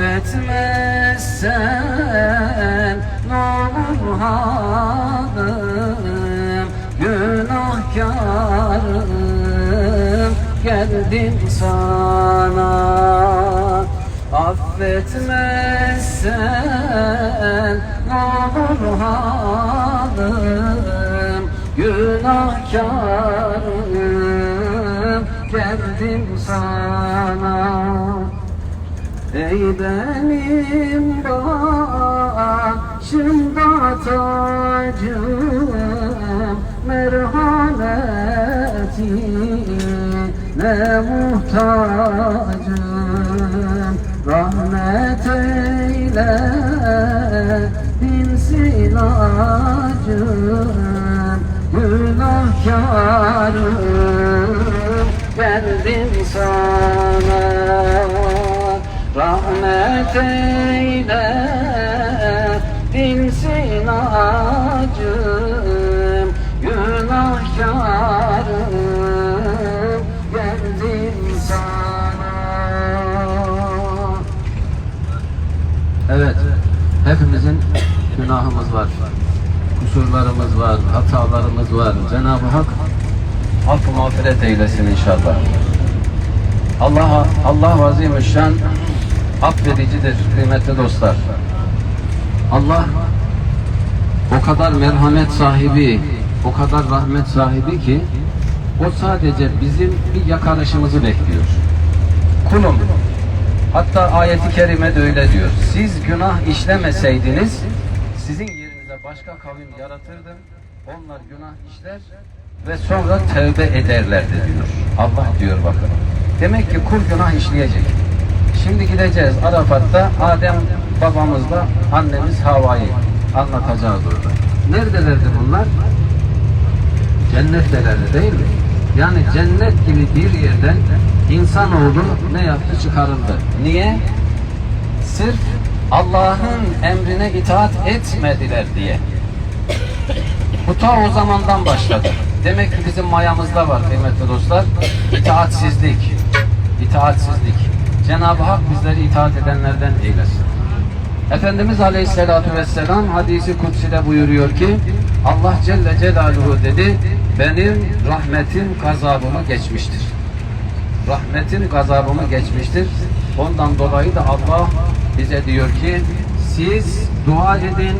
affetmezsen ne olur hanım günahkarım. Geldim sana. Affetmezsen ne olur hanım günahkarım. Geldim sana Ey benim başımda tacım merhametine muhtacım. Rahmet eyle binsin acım Günahkarım. Geldim sana Rahmet eyle dinsin acım Günahkarım geldim sana. Evet, hepimizin günahımız var Kusurlarımız var, hatalarımız var. Cenab-ı Hak affı mağfiret eylesin inşallah. Allah Allah azimüşşan affedicidir kıymetli dostlar. Allah o kadar merhamet sahibi, o kadar rahmet sahibi ki o sadece bizim bir yakarışımızı bekliyor. Kulum hatta ayeti kerime de öyle diyor. Siz günah işlemeseydiniz sizin yerinize başka kavim yaratırdım. Onlar günah işler ve sonra tövbe ederlerdi diyor. Allah diyor bakın. Demek ki kul günah işleyecek. Şimdi gideceğiz Arafat'ta Adem babamızla annemiz Havva'yı anlatacağız orada. Neredelerdi bunlar? Cennettelerdi değil mi? Yani cennet gibi bir yerden insanoğlu ne yaptı çıkarıldı. Niye? Sırf Allah'ın emrine itaat etmediler diye. Bu ta o zamandan başladı. Demek ki bizim mayamızda var kıymetli dostlar. İtaatsizlik. İtaatsizlik. Cenab-ı Hak bizleri itaat edenlerden eylesin. Efendimiz Aleyhisselatü Vesselam hadisi kutsiyle buyuruyor ki Allah Celle Celaluhu dedi benim rahmetim gazabımı geçmiştir. Rahmetin gazabımı geçmiştir. Ondan dolayı da Allah bize diyor ki siz dua edin